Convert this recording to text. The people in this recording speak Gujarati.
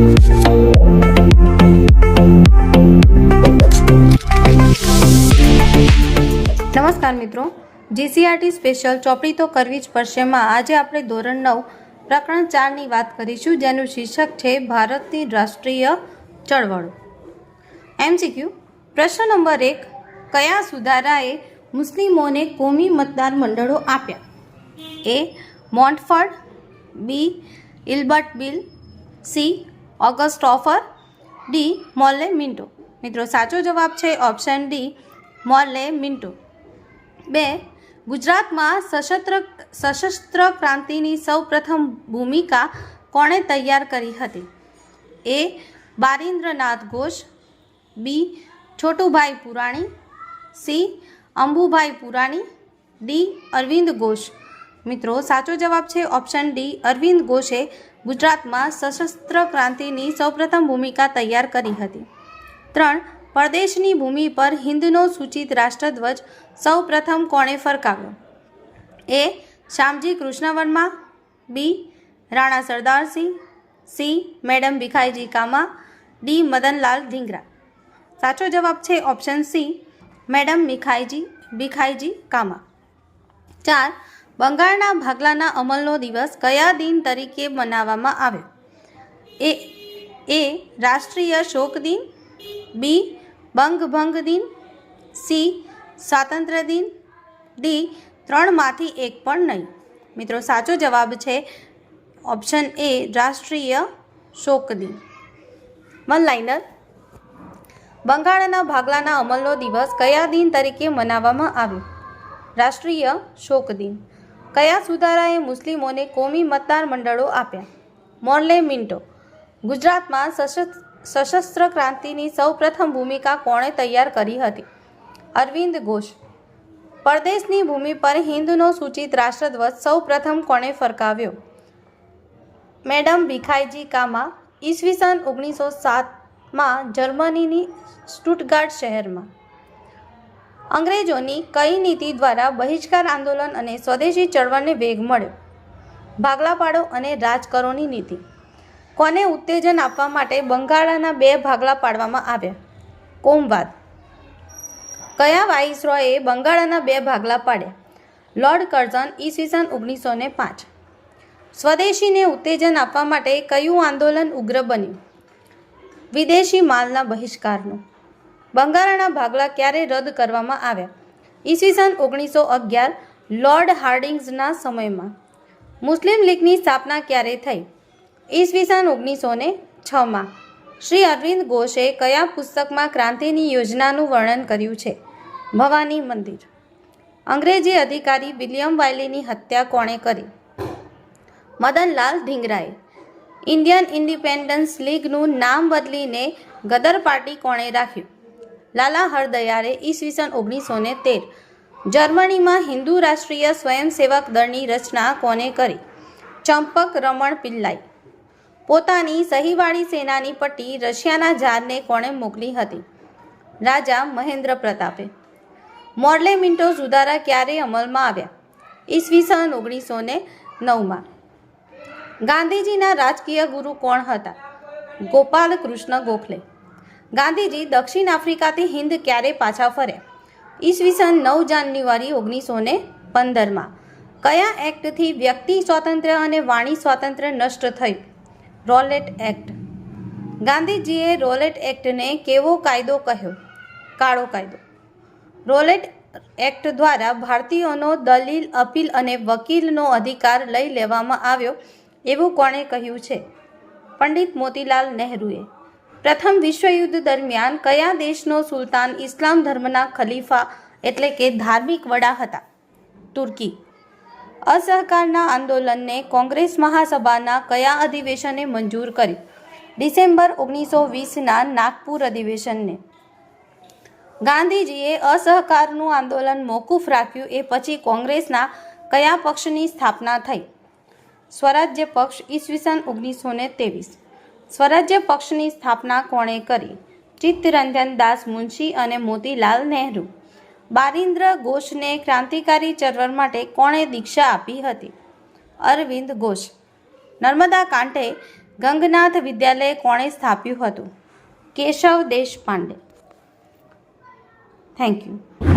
નમસ્કાર મિત્રો. જીસીઆરટી સ્પેશિયલ ચોપડી તો કરવી જ પડશેમાં આજે આપણે ધોરણ નવ, પ્રકરણ ચારની વાત કરીશું, જેનું શીર્ષક છે ભારતની રાષ્ટ્રીય ચળવળો. એમસીક્યુ પ્રશ્ન નંબર એક, કયા સુધારાએ મુસ્લિમોને કોમી મતદાર મંડળો આપ્યા? A Montford B Ilbert bill C August offer D Morley Minto. મિત્રો, સાચો જવાબ છે ઓપ્શન ડી મોલે મિન્ટો. બે, ગુજરાતમાં સશસ્ત્ર સશસ્ત્ર ક્રાંતિની સૌપ્રથમ ભૂમિકા કોણે તૈયાર કરી હતી? A, Barindranath Ghosh, B, Chhotubhai Purani, C, Ambubhai Purani, D, Arvind Ghosh. મિત્રો, સાચો જવાબ છે ઓપ્શન ડી અરવિંદ ઘોષે ગુજરાતમાં સશસ્ત્ર ક્રાંતિની સૌપ્રથમ ભૂમિકા તૈયાર કરી હતી. ત્રણ, પરદેશની ભૂમિ પર હિન્દનો સૂચિત રાષ્ટ્રધ્વજ સૌપ્રથમ કોણે ફરકાવ્યો? A, Shyamji Krishnavarma, B, Rana Sardarsinh C, madam Bhikaiji Cama, D, Madanlal Dhingra સાચો જવાબ છે option C madam Bhikaiji Bhikaiji Cama. ચાર બંગાળના ભાગલાના અમલનો દિવસ કયા દિન તરીકે મનાવવામાં આવ્યો? એ એ રાષ્ટ્રીય શોક દિન, બી, બંગભંગ દિન, સી, સ્વાતંત્ર્ય દિન, ડી, ત્રણમાંથી એક પણ નહીં. મિત્રો, સાચો જવાબ છે ઓપ્શન એ રાષ્ટ્રીય શોક દિન. One liner. બંગાળના ભાગલાના અમલનો દિવસ કયા દિન તરીકે મનાવવામાં આવ્યો? રાષ્ટ્રીય શોક દિન. કયા સુધારાએ મુસ્લિમોને કોમી મતદાર મંડળો આપ્યા? Morley Minto. ગુજરાતમાં સશસ્ત્ર ક્રાંતિની સૌપ્રથમ ભૂમિકા કોણે તૈયાર કરી હતી? અરવિંદ ઘોષ. પરદેશની ભૂમિ પર હિન્દનો સૂચિત રાષ્ટ્રધ્વજ સૌપ્રથમ કોણે ફરકાવ્યો? મેડમ ભીખાઈજી કામા, ઈસવીસન ઓગણીસો સાતમાં જર્મનીની સ્ટુટગાર્ડ શહેરમાં. અંગ્રેજોની કઈ નીતિ દ્વારા બહિષ્કાર આંદોલન અને સ્વદેશી ચળવળને વેગ મળ્યો? ભાગલા પાડો અને રાજકરોની નીતિ. કોને ઉત્તેજન આપવા માટે બંગાળાના બે ભાગલા પાડવામાં આવ્યા? કોમવાદ. કયા વાઇસરોયે બંગાળાના બે ભાગલા પાડ્યા? લોર્ડ કર્ઝન ઈસવીસન ઓગણીસો ને પાંચ. સ્વદેશીને ઉત્તેજન આપવા માટે કયું આંદોલન ઉગ્ર બન્યું? વિદેશી માલના બહિષ્કારનું. બંગાળાના ભાગલા ક્યારે રદ કરવામાં આવ્યા? ઈસવીસન ઓગણીસો અગિયાર લોર્ડ હાર્ડિંગ્સના સમયમાં મુસ્લિમ લીગની સ્થાપના ક્યારે થઈ? ઈસવીસન ઓગણીસો ને છમાં શ્રી અરવિંદ ઘોષે કયા પુસ્તકમાં ક્રાંતિની યોજનાનું વર્ણન કર્યું છે? ભવાની મંદિર. અંગ્રેજી અધિકારી વિલિયમ વાયલીની હત્યા કોણે કરી? મદનલાલ ધીંગરાએ ઇન્ડિયન ઇન્ડિપેન્ડન્સ લીગનું નામ બદલીને ગદર પાર્ટી કોણે રાખ્યું? લાલા હરદયારે ઈસવીસન ઓગણીસો ને તેર જર્મનીમાં હિન્દુ રાષ્ટ્રીય સ્વયંસેવક દળની રચના કોને કરી? ચંપક રમણ પિલ્લાઈ. પોતાની સહીવાળી સેનાની પટ્ટી રશિયાના ઝારને કોણે મોકલી હતી? રાજા મહેન્દ્ર પ્રતાપે. મોર્લે મિન્ટો સુધારા ક્યારે અમલમાં આવ્યા? ઈસવીસન ઓગણીસો ને નવમાં. ગાંધીજીના રાજકીય ગુરુ કોણ હતા? ગોપાલ કૃષ્ણ ગોખલે. ગાંધીજી દક્ષિણ આફ્રિકાથી હિન્દ ક્યારે પાછા ફરે? ઈસવીસન નવ જાન્યુઆરી ઓગણીસો ને પંદરમાં. કયા એક્ટથી વ્યક્તિ સ્વાતંત્ર્ય અને વાણી સ્વાતંત્ર્ય નષ્ટ થયું? Rowlatt act. ગાંધીજીએ રોલેટ એક્ટને કેવો કાયદો કહ્યો? કાળો કાયદો. રોલેટ એક્ટ દ્વારા ભારતીયોનો દલીલ, અપીલ અને વકીલનો અધિકાર લઈ લેવામાં આવ્યો એવું કોણે કહ્યું છે? પંડિત મોતીલાલ નહેરુએ. પ્રથમ વિશ્વયુદ્ધ દરમિયાન કયા દેશનો સુલતાન ઇસ્લામ ધર્મના ખલીફા એટલે કે ધાર્મિક વડા હતા? તુર્કી. અસહકારના આંદોલનને કોંગ્રેસ મહાસભાના કયા અધિવેશને મંજૂર કરી ડિસેમ્બર ઓગણીસો વીસના નાગપુર અધિવેશનને. ગાંધીજીએ અસહકારનું આંદોલન મોકૂફ રાખ્યું એ પછી કોંગ્રેસના કયા પક્ષની સ્થાપના થઈ? સ્વરાજ્ય પક્ષ ઈસવીસન ઓગણીસો ને ત્રેવીસ. સ્વરાજ્ય પક્ષની સ્થાપના કોણે કરી? ચિત્તરંજન દાસ મુનશી અને મોતીલાલ નહેરુ. બારિન્દ્ર ઘોષને ક્રાંતિકારી ચળવળ માટે કોણે દીક્ષા આપી હતી? અરવિંદ ઘોષ. નર્મદા કાંઠે ગંગનાથ વિદ્યાલય કોણે સ્થાપ્યું હતું? કેશવ દેશપાંડે. Thank you.